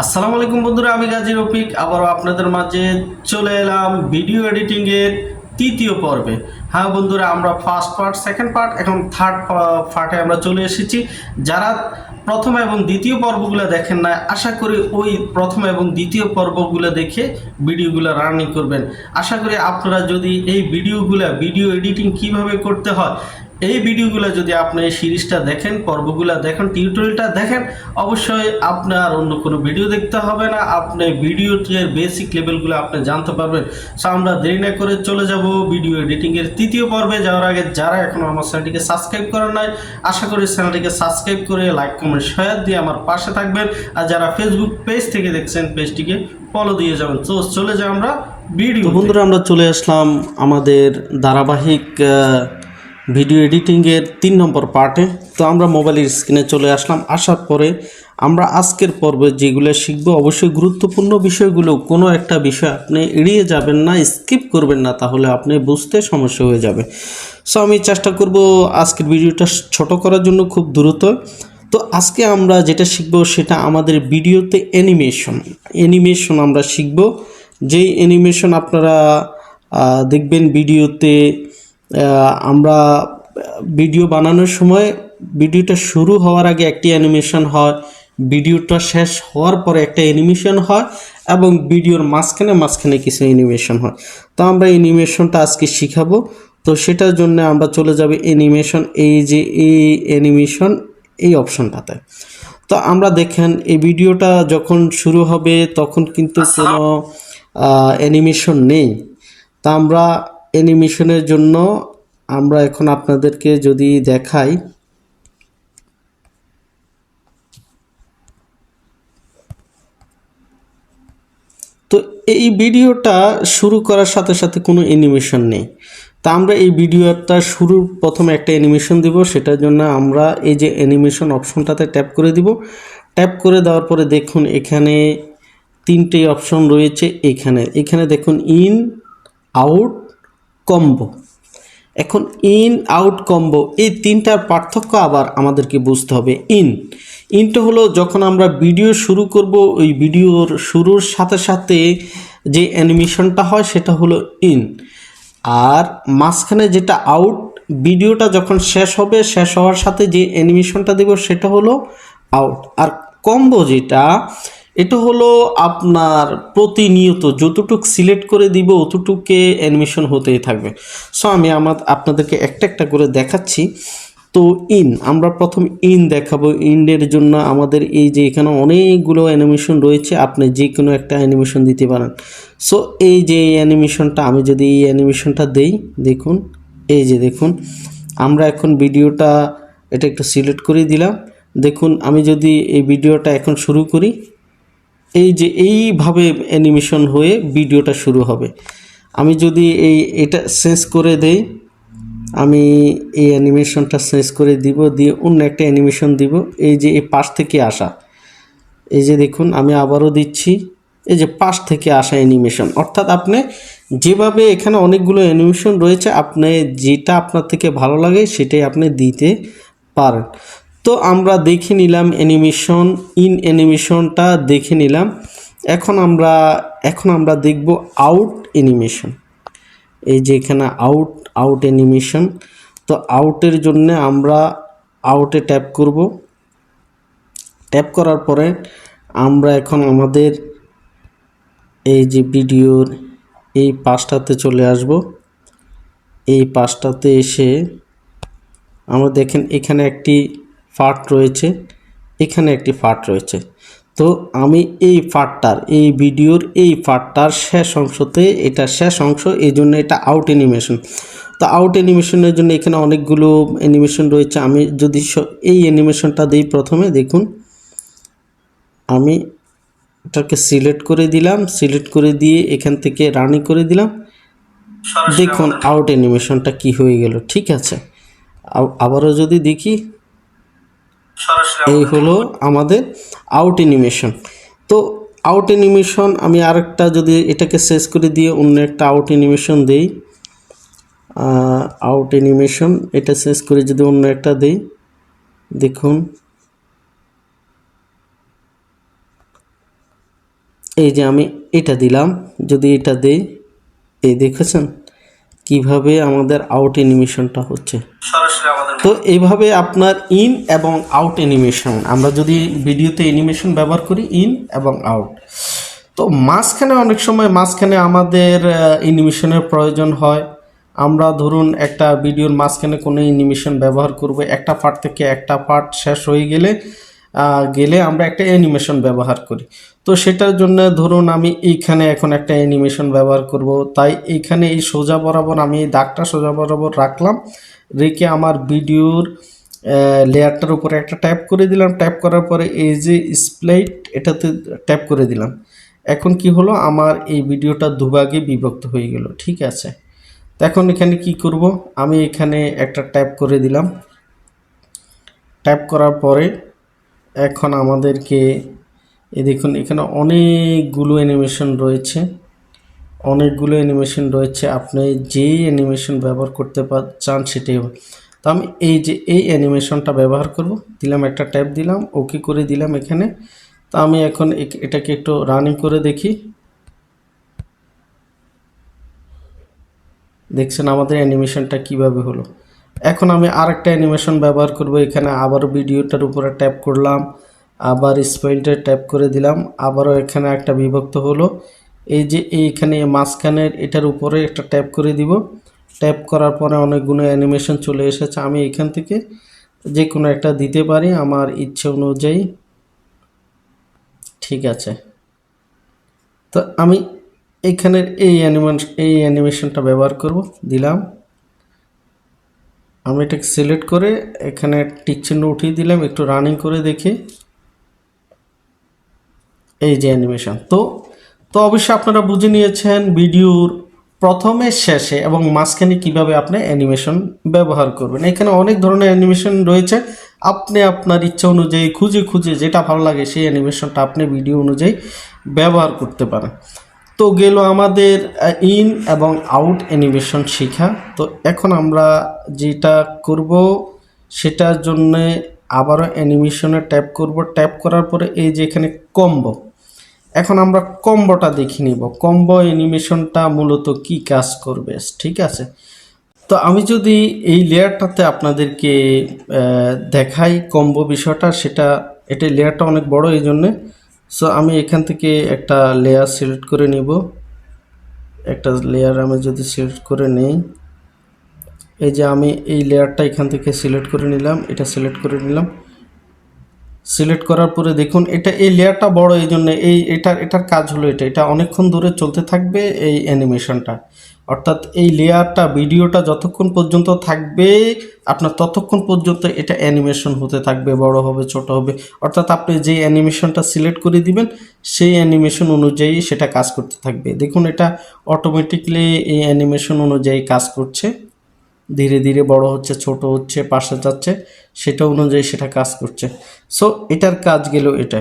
আসসালামু আলাইকুম বন্ধুরা, আমি গাজী রফিক। আবারও আপনাদের মাঝে চলে এলাম ভিডিও এডিটিং এর তৃতীয় পর্বে। হ্যাঁ বন্ধুরা, আমরা ফার্স্ট পার্ট সেকেন্ড পার্ট এখন থার্ড পার্টে আমরা চলে এসেছি। যারা প্রথম এবং দ্বিতীয় পর্বগুলো দেখেন না আশা করি ওই প্রথম এবং দ্বিতীয় পর্বগুলো দেখে ভিডিওগুলো রানিং করবেন। আশা করি আপনারা যদি এই ভিডিওগুলো, ভিডিও এডিটিং কীভাবে করতে হয় এই ভিডিওগুলো যদি আপনি এই সিরিজটা দেখেন, পর্বগুলো দেখেন, টিউটোরিয়ালটা দেখেন, অবশ্যই আপনার অন্য কোনো ভিডিও দেখতে হবে না। আপনি ভিডিওটির বেসিক লেভেলগুলো আপনি জানতে পারবেন। সো আমরা দেরি না করে চলে যাব ভিডিও এডিটিংয়ের তৃতীয় পর্বে। যাওয়ার আগে যারা এখনও আমার চ্যানেলটিকে সাবস্ক্রাইব করেন নাই, আশা করি চ্যানেলটিকে সাবস্ক্রাইব করে লাইক, কমেন্ট, শেয়ার দিয়ে আমার পাশে থাকবেন। আর যারা ফেসবুক পেজ থেকে দেখছেন পেজটিকে ফলো দিয়ে যাবেন। তো চলে যাই আমরা ভিডিও বন্ধুরা, আমরা চলে আসলাম আমাদের ধারাবাহিক ভিডিও এডিটিংয়ের তিন নম্বর পার্টে। তো আমরা মোবাইলের স্ক্রিনে চলে আসলাম। আসার পরে আমরা আজকের পর্বে যেগুলো শিখব, অবশ্যই গুরুত্বপূর্ণ বিষয়গুলো, কোনো একটা বিষয় আপনি এড়িয়ে যাবেন না, স্কিপ করবেন না, তাহলে আপনি বুঝতে সমস্যা হয়ে যাবে। সো আমি চেষ্টা করব আজকের ভিডিওটা ছোট করার জন্য খুব দ্রুত। তো আজকে আমরা যেটা শিখব সেটা আমাদের ভিডিওতে অ্যানিমেশন। অ্যানিমেশন আমরা শিখব। যেই অ্যানিমেশন আপনারা দেখবেন ভিডিওতে আমরা ভিডিও বানানোর সময় ভিডিওটা শুরু হওয়ার আগে একটি অ্যানিমেশন হয়, ভিডিওটা শেষ হওয়ার পরে একটা অ্যানিমেশন হয় এবং ভিডিওর মাঝখানে মাঝখানে কিছু অ্যানিমেশন হয়। তো আমরা অ্যানিমেশনটা আজকে শিখাবো। তো সেটার জন্য আমরা চলে যাবে অ্যানিমেশন, এই যে এই অ্যানিমেশন, এই অপশনটাতে। তো আমরা দেখেন, এই ভিডিওটা যখন শুরু হবে তখন কিন্তু কোনো অ্যানিমেশন নেই। তা আমরা অ্যানিমেশনের জন্য আমরা এখন আপনাদেরকে যদি দেখাই, তো এই ভিডিওটা শুরু করার সাথে সাথে কোনো অ্যানিমেশন নেই। তা আমরা এই ভিডিওটা শুরুর প্রথমে একটা অ্যানিমেশন দিব, সেটার জন্য আমরা এই যে অ্যানিমেশন অপশনটাতে ট্যাপ করে দিব। ট্যাপ করে দেওয়ার পরে দেখুন এখানে তিনটে অপশন রয়েছে এখানে। এখানে দেখুন ইন আউট কম্বো এখন ইন আউট কম্বো এই তিনটার পার্থক্য আবার আমাদেরকে বুঝতে হবে ইন ইনটা হলো যখন আমরা ভিডিও শুরু করব, ওই ভিডিওর শুরুর সাথে সাথে যে অ্যানিমেশনটা হয় সেটা হলো ইন আর মাঝখানে যেটা আউট ভিডিওটা যখন শেষ হবে, শেষ হওয়ার সাথে যে অ্যানিমেশনটা দেব সেটা হলো আউট আর কম্বো যেটা এটা হলো আপনার প্রতিনিয়ত যতটুক সিলেক্ট করে দিব, অতটুকে অ্যানিমেশন হতেই থাকবে। সো আমি আমার, আপনাদেরকে একটা একটা করে দেখাচ্ছি। তো ইন আমরা প্রথম ইন দেখাবো। ইনের জন্য আমাদের এই যে এখানে অনেকগুলো অ্যানিমেশন রয়েছে, আপনি যে কোনো একটা অ্যানিমেশন দিতে পারেন। সো এই যে অ্যানিমেশনটা আমি যদি এই অ্যানিমেশনটা দেই, দেখুন, এই যে দেখুন, আমরা এখন ভিডিওটা এটা একটু সিলেক্ট করে দিলাম। দেখুন, আমি যদি এই ভিডিওটা এখন শুরু করি এই যে এইভাবে অ্যানিমেশন হয়ে ভিডিওটা শুরু হবে। আমি যদি এই এটা শেষ করে দেই, আমি এই অ্যানিমেশনটা শেষ করে দিব, দিয়ে অন্য একটা অ্যানিমেশন দিব। এই যে এই পাশ থেকে আসা, এই যে দেখুন, আমি আবারও দিচ্ছি। এই যে পাশ থেকে আসা অ্যানিমেশন অর্থাৎ আপনি যেভাবে এখানে অনেকগুলো অ্যানিমেশন রয়েছে, আপনি যেটা আপনার থেকে ভালো লাগে সেটাই আপনি দিতে পারেন। তো আমরা দেখে নিলাম অ্যানিমেশন ইন অ্যানিমেশনটা দেখে নিলাম। এখন আমরা এখন আমরা দেখব আউট অ্যানিমেশন এই যে এখানে আউট আউট অ্যানিমেশন তো আউটের জন্য আমরা আউটে ট্যাপ করব। ট্যাপ করার পরে আমরা এখন আমাদের এই যে ভিডিওর এই পাশটাতে চলে আসব। এই পাশটাতে এসে আমরা দেখেন এখানে একটি ফাট রয়েছে এখানে একটি ফাট রয়েছে। তো আমি এই ফাটটার এই ভিডিওর এই ফাটটার শেষ অংশতে এটা শেষ অংশ এই জন্য এটা আউট অ্যানিমেশন তো আউট অ্যানিমেশনের জন্য এখানে অনেকগুলো অ্যানিমেশন রয়েছে। আমি যদি এই অ্যানিমেশনটা দিই প্রথমে দেখুন। আমি এটাকে সিলেক্ট করে দিলাম সিলেক্ট করে দিয়ে এখান থেকে রানিং করে দিলাম। দেখুন আউট অ্যানিমেশনটা কি হয়ে গেল ঠিক আছে? আব- আবারও যদি দেখি এই হলো আমাদের আউট অ্যানিমেশন তো আউট অ্যানিমেশন আমি আরেকটা যদি এটাকে শেষ করে দিয়ে অন্য একটা আউট অ্যানিমেশন দেই আউট অ্যানিমেশন এটা শেষ করে যদি অন্য একটা দেই দেখুন। এই যে আমি এটা দিলাম যদি এটা দেই এই দেখেছেন? কীভাবে আমাদের আউট অ্যানিমেশনটা হচ্ছে? তো এইভাবে আপনার ইন এবং আউট অ্যানিমেশন আমরা যদি ভিডিওতে অ্যানিমেশন ব্যবহার করি ইন এবং আউট তো মাঝখানে অনেক সময় মাঝখানে আমাদের অ্যানিমেশনের প্রয়োজন হয়। আমরা ধরুন একটা ভিডিওর মাঝখানে কোনো অ্যানিমেশন ব্যবহার করব একটা পার্ট থেকে একটা পার্ট শেষ হয়ে গেলে গেলে আমরা একটা অ্যানিমেশন ব্যবহার করি। তো সেটার জন্য ধরুন আমি এইখানে এখন একটা অ্যানিমেশন ব্যবহার করব, তাই এইখানে এই সোজা বরাবর আমি এই দাগটা সোজা বরাবর রাখলাম, রেখে আমার ভিডিওর লেয়ারটার উপরে একটা ট্যাপ করে দিলাম, ট্যাপ করার পরে এই যে স্প্লাইট এটাতে ট্যাপ করে দিলাম। এখন কি হলো? আমার এই ভিডিওটা দুভাগে বিভক্ত হয়ে গেল, ঠিক আছে? তো এখন এখানে কি করব? আমি এখানে একটা ট্যাপ করে দিলাম। ট্যাপ করার পরে এখন আমাদেরকে, এই দেখুন, এখানে অনেকগুলো অ্যানিমেশন রয়েছে। অনেকগুলো অ্যানিমেশন রয়েছে। আপনি যেই অ্যানিমেশন ব্যবহার করতে চান সেটাই হবে। তো আমি এই যে, এই অ্যানিমেশনটা ব্যবহার করব। দিলাম একটা ট্যাপ দিলাম, ওকে করে দিলাম এখানে। তো আমি এখন এটাকে একটু রানিং করে দেখি। দেখছেন আমাদের অ্যানিমেশনটা কীভাবে হলো। এখন আমি আরেকটা অ্যানিমেশন ব্যবহার করব। এখানে আবার ভিডিওটার উপরে ট্যাপ করলাম, আবার স্পেলটা ট্যাপ করে দিলাম, আবারও এখানে একটা বিভক্ত হলো। এই যে এইখানে মাঝখানের এটার উপরে একটা ট্যাপ করে দিব। ট্যাপ করার পরে অনেকগুলো অ্যানিমেশন চলে এসেছে। আমি এখান থেকে যে কোনো একটা দিতে পারি আমার ইচ্ছে অনুযায়ী। ঠিক আছে। তো আমি এখানের এই অ্যানিমেশন এই অ্যানিমেশনটা ব্যবহার করব, দিলাম। আমি এটাকে সিলেক্ট করে এখানে টিক চিহ্ন উঠিয়ে দিলাম, একটু রানিং করে দেখি। এই যে অ্যানিমেশন তো তো অবশ্যই আপনারা বুঝে নিয়েছেন ভিডিওর প্রথমে, শেষে এবং মাঝখানে কীভাবে আপনি অ্যানিমেশন ব্যবহার করবেন। এখানে অনেক ধরনের অ্যানিমেশন রয়েছে। আপনি আপনার ইচ্ছা অনুযায়ী খুঁজে খুঁজে যেটা ভালো লাগে সেই অ্যানিমেশনটা আপনি ভিডিও অনুযায়ী ব্যবহার করতে পারেন। তো গেল আমাদের ইন এবং আউট অ্যানিমেশন শেখা। তো এখন আমরা যেটা করব, সেটার জন্য আবারও অ্যানিমেশনে ট্যাপ করব। ট্যাপ করার পরে এই যে এখানে কম্বো এখন আমরা কম্বোটা দেখে নিব। কম্বো অ্যানিমেশনটা মূলত কি কাজ করবে, ঠিক আছে? তো আমি যদি এই লেয়ারটাতে আপনাদেরকে দেখাই কম্বো বিষয়টা, সেটা, এটা লেয়ারটা অনেক বড় এই জন্যে সো আমি এখান থেকে একটা লেয়ার সিলেক্ট করে নিব। একটা লেয়ার আমি যদি সিলেক্ট করে নেই, এই যে আমি এই লেয়ারটা এখান থেকে সিলেক্ট করে নিলাম, এটা সিলেক্ট করে নিলাম। সিলেক্ট করার পরে দেখুন, এটা এই লেয়ারটা বড় এই জন্য এই, এটার এটার কাজ হলো এটা এটা অনেকক্ষণ ধরে চলতে থাকবে এই অ্যানিমেশনটা অর্থাৎ এই লেয়ারটা, ভিডিওটা যতক্ষণ পর্যন্ত থাকবে, আপনার ততক্ষণ পর্যন্ত এটা অ্যানিমেশন হতে থাকবে, বড় হবে, ছোট হবে। অর্থাৎ আপনি যে অ্যানিমেশনটা সিলেক্ট করে দিবেন, সেই অ্যানিমেশন অনুযায়ী সেটা কাজ করতে থাকবে। দেখুন, এটা অটোমেটিকলি এই অ্যানিমেশন অনুযায়ী কাজ করছে। ধীরে ধীরে বড় হচ্ছে, ছোট হচ্ছে, পাশে যাচ্ছে, সেটা অনুযায়ী সেটা কাজ করছে। সো এটার কাজ গেল এটা।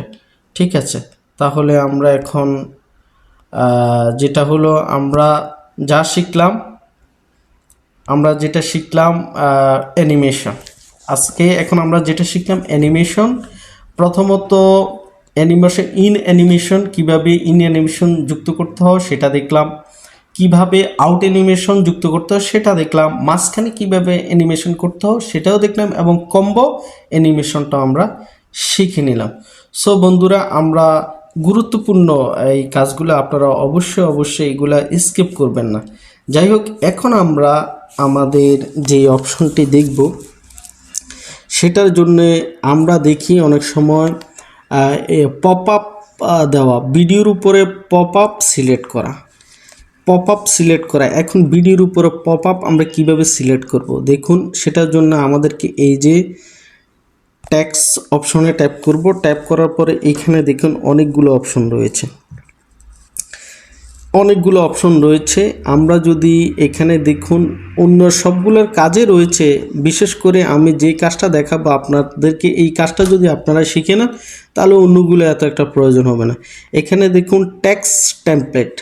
ঠিক আছে? তাহলে আমরা এখন যেটা হলো, আমরা যা শিখলাম, আমরা যেটা শিখলাম অ্যানিমেশন আজকে এখন আমরা যেটা শিখলাম অ্যানিমেশন প্রথমত অ্যানিমেশন ইন অ্যানিমেশন কীভাবে ইন অ্যানিমেশন যুক্ত করতে হয় সেটা দেখলাম, কীভাবে আউট অ্যানিমেশন যুক্ত করতে হয় সেটা দেখলাম, মাঝখানে কীভাবে অ্যানিমেশন করতে হয় সেটাও দেখলাম, এবং কম্বো অ্যানিমেশনটা আমরা শিখে নিলাম। সো বন্ধুরা, আমরা গুরুত্বপূর্ণ এই কাজগুলো আপনারা অবশ্যই অবশ্যই এগুলা স্কিপ করবেন না। যাই হোক, এখন আমরা আমাদের যে অপশনটি দেখব, সেটার জন্য আমরা দেখি অনেক সময় পপ আপ দেওয়া ভিডিওর উপরে পপ আপ সিলেক্ট করা। পপ আপ সিলেক্ট করা, এখন ভিডিওর উপরে পপ আপ আমরা কীভাবে সিলেক্ট করব? দেখুন, সেটার জন্য আমাদেরকে এই যে ট্যাক্স অপশনে ট্যাপ করব। ট্যাপ করার পরে এখানে দেখুন অনেকগুলো অপশন রয়েছে। অনেকগুলো অপশন রয়েছে। আমরা যদি এখানে দেখুন অন্য সবগুলোর কাজে রয়েছে, বিশেষ করে আমি যে কাজটা দেখাবো আপনাদেরকে, এই কাজটা যদি আপনারা শিখে নেন, তাহলে অন্যগুলো এত একটা প্রয়োজন হবে না। এখানে দেখুন ট্যাক্স টেমপ্লেট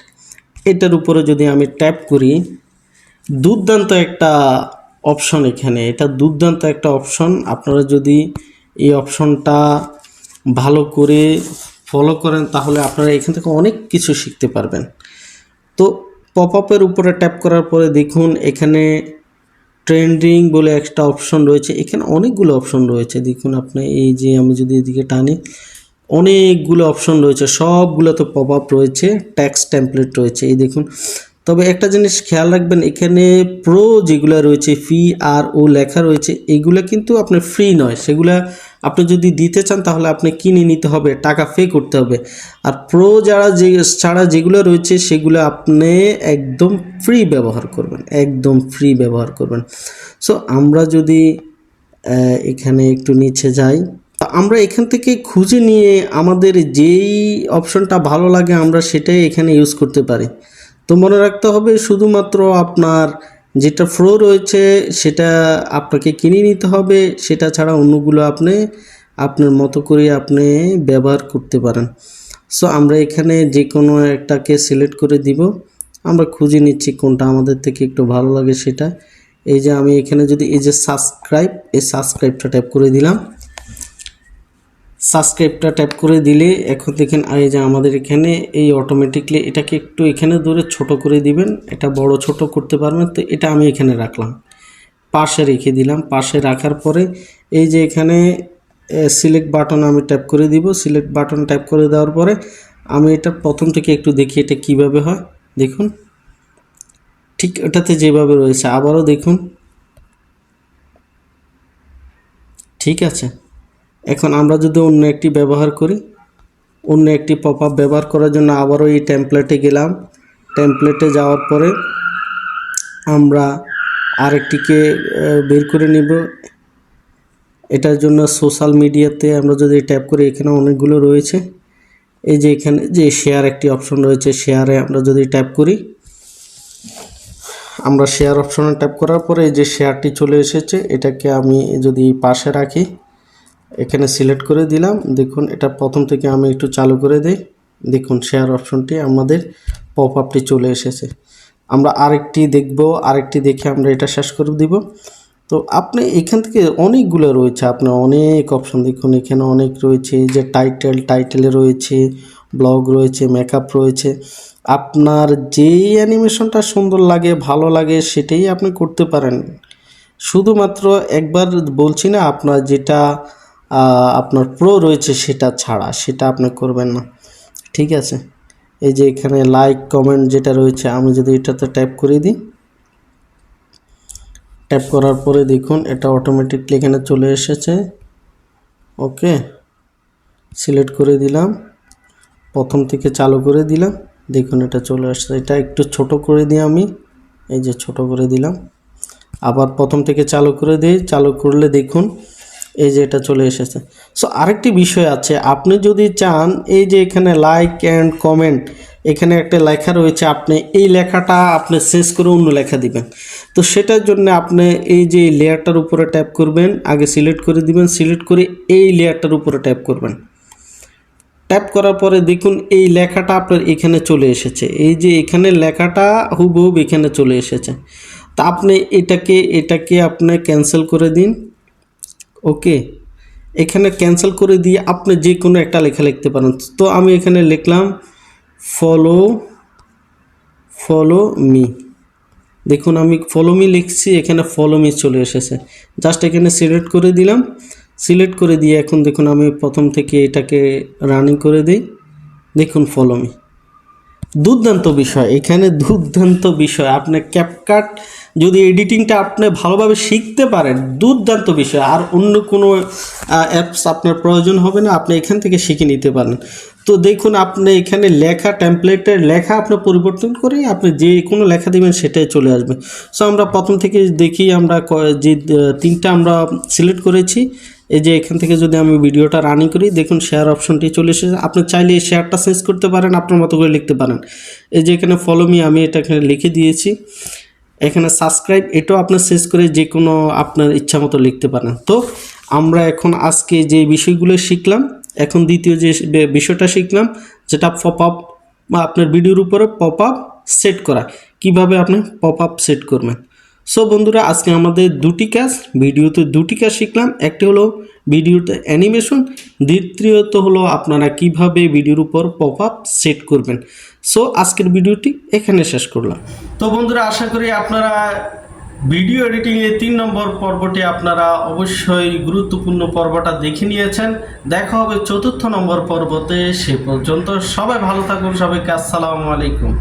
এটার উপরে যদি আমি ট্যাপ করি, দুর্দান্ত একটা অপশন এখানে। এটা দুর্দান্ত একটা অপশন আপনারা যদি এই অপশনটা ভালো করে ফলো করেন, তাহলে আপনারা এখান থেকে অনেক কিছু শিখতে পারবেন। তো পপ আপের উপরে ট্যাপ করার পরে দেখুন, এখানে ট্রেন্ডিং বলে একটা অপশন রয়েছে। এখানে অনেকগুলো অপশন রয়েছে। দেখুন আপনি এই যে আমি যদি এদিকে টানি, অনেকগুলো অপশন রয়েছে। সবগুলোতে পপ আপ রয়েছে ট্যাক্স টেমপ্লেট রয়েছে। এই দেখুন তবে একটা জিনিস খেয়াল রাখবেন, এখানে প্রো যেগুলো রয়েছে ফি আর ও লেখা রয়েছে, এগুলো কিন্তু আপনার ফ্রি নয়। সেগুলা আপনি যদি দিতে চান তাহলে আপনি কিনে নিতে হবে, টাকা পে করতে হবে। আর প্রো যারা যে, ছাড়া যেগুলো রয়েছে সেগুলো আপনি একদম ফ্রি ব্যবহার করবেন, একদম ফ্রি ব্যবহার করবেন। সো আমরা যদি এখানে একটু নিচে যাই আমরা এখান থেকে খুঁজে নিয়ে আমাদের যেই অপশনটা ভালো লাগে আমরা সেটাই এখানে ইউজ করতে পারি। তো মনে রাখতে হবে শুধুমাত্র আপনার যেটা ফ্লো রয়েছে সেটা আপনাকে কিনে নিতে হবে, সেটা ছাড়া অন্যগুলো আপনি, আপনার মতো করে আপনি ব্যবহার করতে পারেন। সো আমরা এখানে যে কোনো একটাকে সিলেক্ট করে দিব। আমরা খুঁজে নিচ্ছি কোনটা আমাদের থেকে একটু ভালো লাগে সেটা। এই যে আমি এখানে যদি এই যে সাবস্ক্রাইব এই সাবস্ক্রাইবটা ট্যাপ করে দিলাম। সাবস্ক্রাইবটা ট্যাপ করে দিলে, এখন দেখেন এই যে আমাদের এখানে এই অটোমেটিকলি এটাকে একটু এখানে ধরে ছোট করে দিবেন। এটা বড় ছোট করতে পারবেন, তো এটা আমি এখানে রাখলাম। পাশে রেখে দিলাম। পাশে রাখার পরে এই যে এখানে সিলেক্ট বাটন আমি ট্যাপ করে দিব। সিলেক্ট বাটন ট্যাপ করে দেওয়ার পরে আমি এটা প্রথম থেকে একটু দেখি এটা কীভাবে হয়। দেখুন, ঠিক ওটাতে যেভাবে রয়েছে। আবারও দেখুন, ঠিক আছে। এখন আমরা যদি অন্য একটি ব্যবহার করি, অন্য একটি পপ আপ ব্যবহার করার জন্য আবারও এই টেমপ্লেটে গেলাম। টেমপ্লেটে যাওয়ার পরে আমরা আরেকটিকে বের করে নিব। এটার জন্য সোশ্যাল মিডিয়াতে আমরা যদি ট্যাপ করি, এখানে অনেকগুলো রয়েছে। এই যে এখানে যে শেয়ার একটি অপশন রয়েছে শেয়ারে আমরা যদি ট্যাপ করি, আমরা শেয়ার অপশনে ট্যাপ করার পরে এই যে শেয়ারটি চলে এসেছে, এটাকে আমি যদি পাশে রাখি এখানে সিলেক্ট করে দিলাম। দেখুন, এটা প্রথম থেকে আমি একটু চালু করে দিই। দেখুন শেয়ার অপশনটি আমাদের পপ আপটি চলে এসেছে। আমরা আরেকটি দেখব, আরেকটি দেখে আমরা এটা শেষ করে দিব। তো আপনি এখান থেকে অনেকগুলো রয়েছে, আপনার অনেক অপশন দেখুন, এখানে অনেক রয়েছে যে টাইটেল টাইটেলে রয়েছে ব্লগ রয়েছে মেকআপ রয়েছে। আপনার যেই অ্যানিমেশনটা সুন্দর লাগে, ভালো লাগে, সেটাই আপনি করতে পারেন। শুধুমাত্র একবার বলছি না, আপনার যেটা আপনার প্রো রয়েছে সেটা ছাড়া, সেটা আপনি করবেন না। ঠিক আছে? এই যে এখানে লাইক কমেন্ট যেটা রয়েছে, আমি যদি এটাতে ট্যাপ করে দিই। ট্যাপ করার পরে দেখুন, এটা অটোমেটিকলি এখানে চলে এসেছে। ওকে সিলেক্ট করে দিলাম। প্রথম থেকে চালু করে দিলাম। দেখুন, এটা চলে আসছে। এটা একটু ছোট করে দিই আমি। এই যে ছোট করে দিলাম। আবার প্রথম থেকে চালু করে দিই। চালু করলে দেখুন এই যে এটা চলে এসেছে। সো আরেকটি বিষয় আছে, আপনি যদি চান, এই যে এখানে লাইক অ্যান্ড কমেন্ট এখানে একটা লেখা রয়েছে, আপনি এই লেখাটা আপনি শেষ করে অন্য লেখা দিবেন। তো সেটার জন্য আপনি এই যে লেয়ারটার উপরে ট্যাপ করবেন, আগে সিলেক্ট করে দিবেন সিলেক্ট করে এই লেয়ারটার উপরে ট্যাপ করবেন। ট্যাপ করার পরে দেখুন, এই লেখাটা আপনার এখানে চলে এসেছে। এই যে এখানে লেখাটা হুবহুব এখানে চলে এসেছে। তা আপনি এটাকে এটাকে আপনি ক্যান্সেল করে দিন। ওকে, এখানে ক্যান্সেল করে দিয়ে আপনি যে কোনো একটা লেখা লিখতে পারেন। তো আমি এখানে লিখলাম, ফলো ফলো মি। দেখুন, আমি ফলো মি লিখছি, এখানে ফলো মি চলে এসেছে। জাস্ট এখানে সিলেক্ট করে দিলাম। সিলেক্ট করে দিয়ে এখন দেখুন, আমি প্রথম থেকে এটাকে রানিং করে দিই। দেখুন, ফলো মি। দুর্দান্ত বিষয়। এখানে দুর্দান্ত বিষয়। আপনি ক্যাপকাট যদি এডিটিংটা আপনি ভালোভাবে শিখতে পারেন, দুর্দান্ত বিষয়। আর অন্য কোনো অ্যাপস আপনার প্রয়োজন হবে না। আপনি এখান থেকে শিখে নিতে পারেন। তো দেখুন, আপনি এখানে লেখা টেমপ্লেটের লেখা আপনি পরিবর্তন করে আপনি যে কোনো লেখা দেবেন সেটাই চলে আসবে। সো আমরা প্রথম থেকে দেখি আমরা যে তিনটা আমরা সিলেক্ট করেছি। এই যে এখান থেকে যদি আমি ভিডিওটা রানিং করি, দেখুন শেয়ার অপশনটি চলে এসেছে। আপনি চাইলে এই শেয়ারটা চেঞ্জ করতে পারেন, আপনার মতো করে লিখতে পারেন। এই যে এখানে ফলো মি আমি এটা এখানে লিখে দিয়েছি। এখানে সাবস্ক্রাইব এটাও আপনার শেষ করে যে কোনো আপনার ইচ্ছা মতো লিখতে পারেন। তো, আমরা এখন আজকে যে বিষয়গুলো শিখলাম এখন দ্বিতীয় যে বিষয়টা শিখলাম, যেটা পপ আপ বা আপনার ভিডিওর উপরে পপ আপ সেট করা। কীভাবে আপনি পপ আপ সেট করবেন? সো বন্ধুরা, আজকে আমাদের দুটি কাজ। ভিডিওতে দুটি কাজ শিখলাম। একটি হলো ভিডিওতে অ্যানিমেশন দ্বিতীয়ত হলো আপনারা কীভাবে ভিডিওর উপর পপ আপ সেট করবেন। সো আজকের ভিডিওটি এখানে শেষ করলাম। তো বন্ধুরা, আশা করি আপনারা ভিডিও এডিটিংয়ে তিন নম্বর পর্বটি আপনারা অবশ্যই গুরুত্বপূর্ণ পর্বটা দেখে নিয়েছেন। দেখা হবে চতুর্থ নম্বর পর্বতে, সে পর্যন্ত সবাই ভালো থাকুন, সবাইকে আসসালামু আলাইকুম।